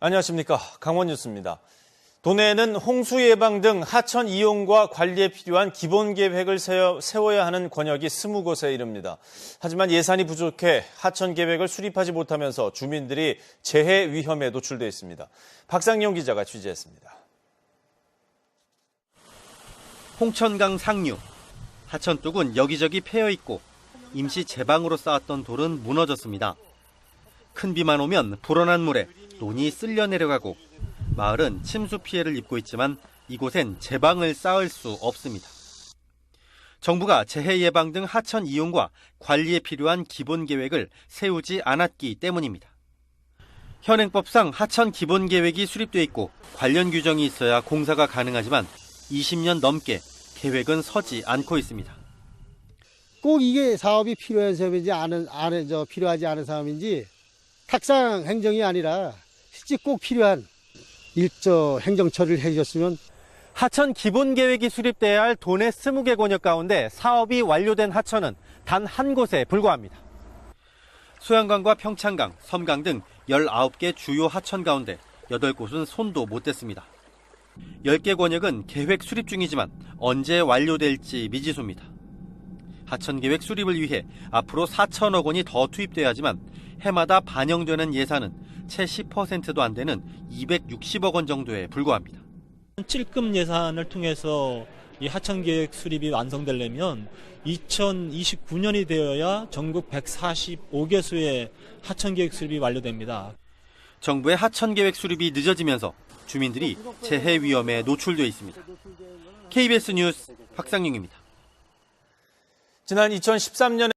안녕하십니까. 강원 뉴스입니다. 도내에는 홍수 예방 등 하천 이용과 관리에 필요한 기본 계획을 세워- 세워야 하는 권역이 20곳에 이릅니다. 하지만 예산이 부족해 하천 계획을 수립하지 못하면서 주민들이 재해 위험에 노출돼 있습니다. 박상용 기자가 취재했습니다. 홍천강 상류. 하천둑은 여기저기 패여 있고 임시 제방으로 쌓았던 돌은 무너졌습니다. 큰 비만 오면 불어난 물에 논이 쓸려 내려가고 마을은 침수 피해를 입고 있지만 이곳엔 제방을 쌓을 수 없습니다. 정부가 재해 예방 등 하천 이용과 관리에 필요한 기본 계획을 세우지 않았기 때문입니다. 현행법상 하천 기본 계획이 수립돼 있고 관련 규정이 있어야 공사가 가능하지만 20년 넘게 계획은 서지 않고 있습니다. 꼭 이게 사업이 필요한 사업인지 아는, 아는, 저, 필요하지 않은 사업인지 탁상 행정이 아니라 실제 꼭 필요한 일조 행정 처리를 해주셨으면 하천 기본 계획이 수립돼야 할 도내 20개 권역 가운데 사업이 완료된 하천은 단 한 곳에 불과합니다. 소양강과 평창강, 섬강 등 19개 주요 하천 가운데 8곳은 손도 못 댔습니다. 10개 권역은 계획 수립 중이지만 언제 완료될지 미지수입니다. 하천 계획 수립을 위해 앞으로 4천억 원이 더 투입돼야 하지만 해마다 반영되는 예산은 채 10%도 안 되는 260억 원 정도에 불과합니다. 찔끔 예산을 통해서 이 하천 계획 수립이 완성되려면 2029년이 되어야 전국 145개소의 하천 계획 수립이 완료됩니다. 정부의 하천 계획 수립이 늦어지면서 주민들이 재해 위험에 노출돼 있습니다. KBS 뉴스 박상용입니다. 지난 2013년에